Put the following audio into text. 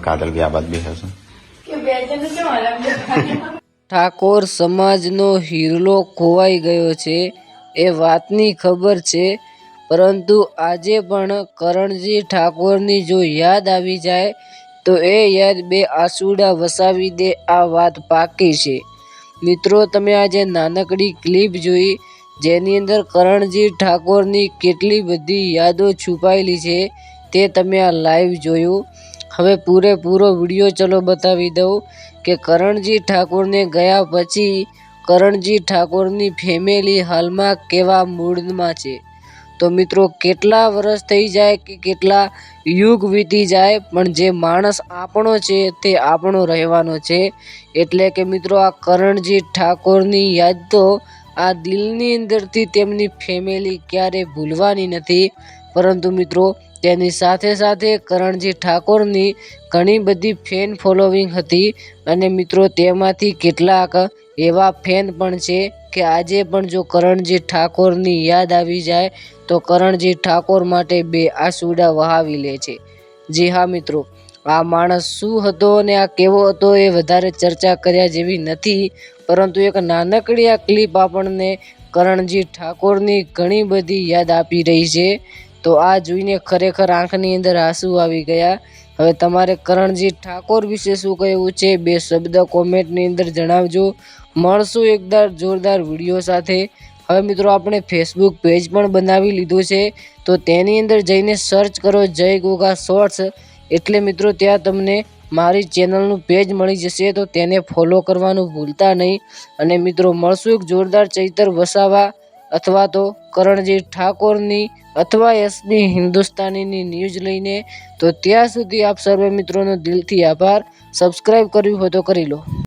કાજલ બી આ બાદ બી હશે કે બે જણ કેમ અલગ દેખાય ઠાકોર સમાજનો હીરલો ખોવાઈ ગયો છે, એ વાતની ખબર છે. પરંતુ આજે પણ કરણજી ઠાકોરની જો યાદ આવી જાય, તો એ યાદ બે આસુડા વસાવી દે આ વાત પાકી છે. મિત્રો, તમે આજે નાનકડી ક્લિપ જોઈ જેની અંદર કરણજી ઠાકોરની કેટલી બધી યાદો છુપાયેલી છે તે તમે આ લાઈવ જોયું. હવે પૂરેપૂરો વીડિયો ચલો બતાવી દઉં કે કરણજી ઠાકોરને ગયા પછી કરણજી ઠાકોરની ફેમિલી હાલમાં કેવા મૂડમાં છે. તો મિત્રો, કેટલા વર્ષ થઈ જાય કે કેટલા યુગ વીતી જાય, પણ જે માણસ આપણો છે તે આપણો રહેવાનો છે. એટલે કે મિત્રો, આ કરણજી ઠાકોરની યાદ તો આ દિલની અંદરથી તેમની ફેમિલી ક્યારે ભૂલવાની નથી. પરંતુ મિત્રો, તેની સાથે સાથે કરણજી ઠાકોરની ઘણી બધી ફેન ફોલોવિંગ હતી. અને મિત્રો, તેમાંથી કેટલાક એવા ફેન પણ છે કે આજે પણ જો કરણજી ઠાકોરની યાદ આવી જાય, તો કરણજી ઠાકોર માટે બે આસુડા વહાવી લે છે. જી હા, મિત્રો. આ માણસ શું હતો અને આ કેવો હતો એ વધારે ચર્ચા કર્યા જેવી નથી. પરંતુ એક નાનકડી આ ક્લિપ આપણને કરણજી ઠાકોરની ઘણી બધી યાદ આપી રહી છે. તો આ જોઈને ખરેખર આંખની અંદર આંસુ આવી ગયા. હવે તમારે કરણજી ઠાકોર વિશે શું કહેવું છે બે શબ્દ કોમેન્ટની અંદર જણાવજો. મળશું એકદાર જોરદાર વીડિયો સાથે. હવે મિત્રો, આપણે ફેસબુક પેજ પણ બનાવી લીધું છે. તો તેની અંદર જઈને સર્ચ કરો જય ગોગા શોર્ટ્સ એટલે મિત્રો, ત્યાં તમને મારી ચેનલનું પેજ મળી જશે, તો તેને ફોલો કરવાનું ભૂલતા નહીં. અને મિત્રો, મળશું એક જોરદાર ચૈતર વસાવા અથવા તો કરણજી ઠાકોરની અથવા એસબી હિન્દુસ્તાનીની ન્યૂઝ લઈને. તો ત્યાં સુધી આપ સર્વે મિત્રોનો દિલથી આભાર. સબસ્ક્રાઈબ કર્યું હોય તો કરી લો.